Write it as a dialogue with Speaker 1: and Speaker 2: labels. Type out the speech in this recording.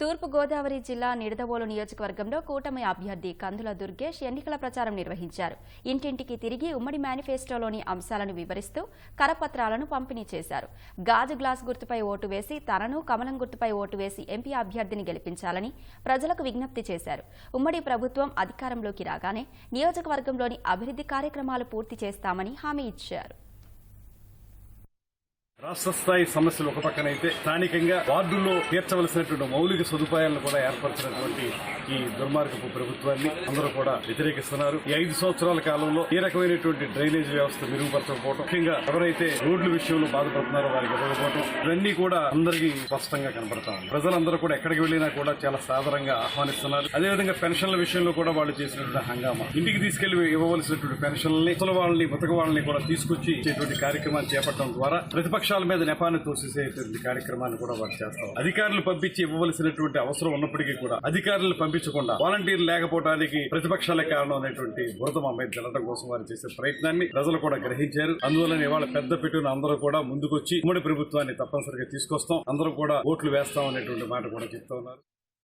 Speaker 1: తూర్పు గోదావరి జిల్లా నిడదవోలు నియోజకవర్గంలో కూటమి అభ్యర్థి కందుల దుర్గేష్ ఎన్నికల ప్రచారం నిర్వహించారు. ఇంటింటికి తిరిగి ఉమ్మడి మేనిఫెస్టోలోని అంశాలను వివరిస్తూ కరపత్రాలను పంపిణీ చేశారు. గాజు గ్లాస్ గుర్తుపై ఓటు వేసి తనను కమలం గుర్తుపై ఓటు వేసి ఎంపీ అభ్యర్థిని గెలిపించాలని ప్రజలకు విజ్ఞప్తి చేశారు. ఉమ్మడి ప్రభుత్వం అధికారంలోకి రాగానే నియోజకవర్గంలోని అభివృద్ధి కార్యక్రమాలు పూర్తి చేస్తామని హామీ ఇచ్చారు.
Speaker 2: రాష్ట్ర స్థాయి సమస్యలు ఒక పక్కనైతే స్థానికంగా వార్డుల్లో తీర్చవలసినటువంటి మౌలిక సదుపాయాలను కూడా ఏర్పరచినటువంటి ఈ దుర్మార్గపు ప్రభుత్వాన్ని అందరూ కూడా వ్యతిరేకిస్తున్నారు. ఈ ఐదు సంవత్సరాల కాలంలో ఈ రకమైనటువంటి డ్రైనేజ్ వ్యవస్థ మెరుగుపరచకపోవడం ముఖ్యంగా ఎవరైతే రోడ్ల విషయంలో బాధపడుతున్నారో వారికి ఇవ్వకపోవడం ఇవన్నీ కూడా అందరికీ స్పష్టంగా కనబడతా ప్రజలందరూ కూడా ఎక్కడికి వెళ్ళినా కూడా చాలా సాధారణంగా ఆహ్వానిస్తున్నారు. అదేవిధంగా పెన్షన్ల విషయంలో కూడా వాళ్ళు చేసినటువంటి హంగామా ఇంటికి తీసుకెళ్ళి ఇవ్వవలసినటువంటి పెన్షన్లని ముసలి వాళ్ళని బతక వాళ్ళని కూడా తీసుకొచ్చి ఇచ్చేటువంటి కార్యక్రమాన్ని చేపట్టడం ద్వారా అంశాల మీద నెపాన్ని తోసేసేటువంటి కార్యక్రమాన్ని కూడా వారు చేస్తారు అధికారులు పంపించి ఇవ్వవలసినటువంటి అవసరం ఉన్నప్పటికీ కూడా అధికారులు పంపించకుండా వాలంటీర్లు లేకపోవడానికి ప్రతిపక్షాలే కారణం అనేటువంటి బురద మా మీద జల్లడం కోసం వారు చేసే ప్రయత్నాన్ని ప్రజలు కూడా గ్రహించారు. అందువలన ఇవాళ పెద్ద పెట్టున అందరూ కూడా ముందుకొచ్చి ఉమ్మడి ప్రభుత్వాన్ని తప్పనిసరిగా తీసుకొస్తాం. అందరూ కూడా ఓట్లు వేస్తాం అనేటువంటి మాట కూడా చెప్తా ఉన్నారు.